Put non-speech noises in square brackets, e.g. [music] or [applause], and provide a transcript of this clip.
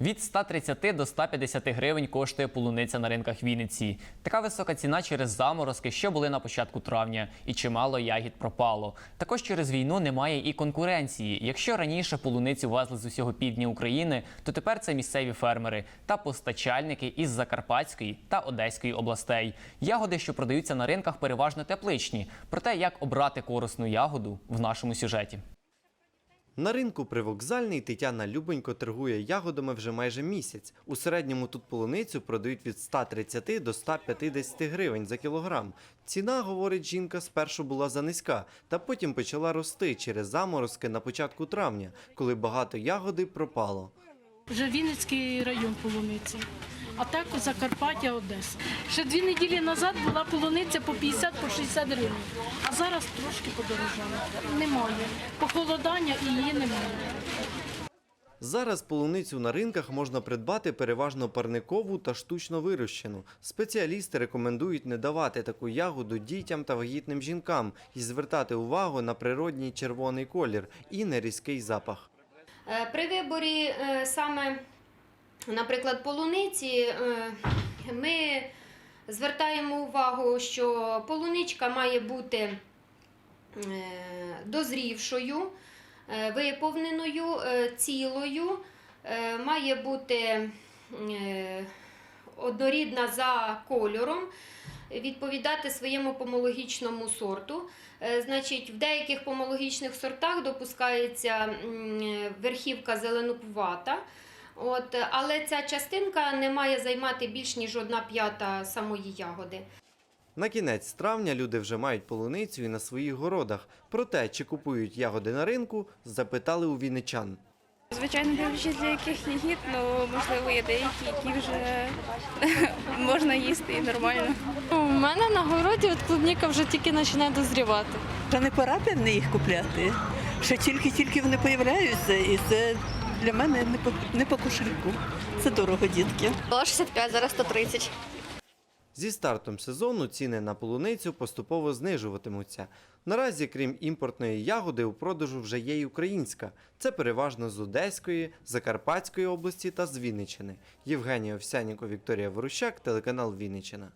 Від 130 до 150 гривень коштує полуниця на ринках Вінниці. Така висока ціна через заморозки, що були на початку травня, і чимало ягід пропало. Також через війну немає і конкуренції. Якщо раніше полуницю везли з усього півдня України, то тепер це місцеві фермери та постачальники із Закарпатської та Одеської областей. Ягоди, що продаються на ринках, переважно тепличні. Про те, як обрати корисну ягоду в нашому сюжеті. На ринку привокзальний Тетяна Любонько торгує ягодами вже майже місяць. У середньому тут полуницю продають від 130 до 150 гривень за кілограм. Ціна, говорить жінка, спершу була занизька, та потім почала рости через заморозки на початку травня, коли багато ягоди пропало. Вже Вінницький район полуниці. А так Закарпаття, Одеса. Ще дві неділі назад була полуниця по 50 по 60 гривень. А зараз трошки подорожала. Немає. Похолодання і її немає. Зараз полуницю на ринках можна придбати переважно парникову та штучно вирощену. Спеціалісти рекомендують не давати таку ягоду дітям та вагітним жінкам і звертати увагу на природній червоний колір і нерізкий запах. Е, При виборі е, саме, наприклад, полуниці, е, ми звертаємо увагу, що полуничка має бути е, дозрівшою, е, виповненою, цілою, має бути однорідна за кольором, відповідати своєму помологічному сорту. Значить, в деяких помологічних сортах допускається верхівка зеленкувата. От, але ця частинка не має займати більш ніж одна п'ята самої ягоди. На кінець травня люди вже мають полуницю і на своїх городах. Про те, чи купують ягоди на ринку, запитали у вінничан. Звичайно, дивлячись для яких ягід, ну можливо є деякі, які вже [laughs] можна їсти і нормально. У мене на городі от клубніка вже тільки починає дозрівати. Вже не пора певне їх купляти. Ще тільки-тільки вони появляються, і це для мене не по, не по кошельку. Це дорого, дітки. Була 65, зараз 130. Зі стартом сезону ціни на полуницю поступово знижуватимуться. Наразі, крім імпортної ягоди, у продажу вже є й українська. Це переважно з Одеської, Закарпатської області та з Вінниччини. Євгенія Овсянніко, Вікторія Ворущак, телеканал Вінниччина.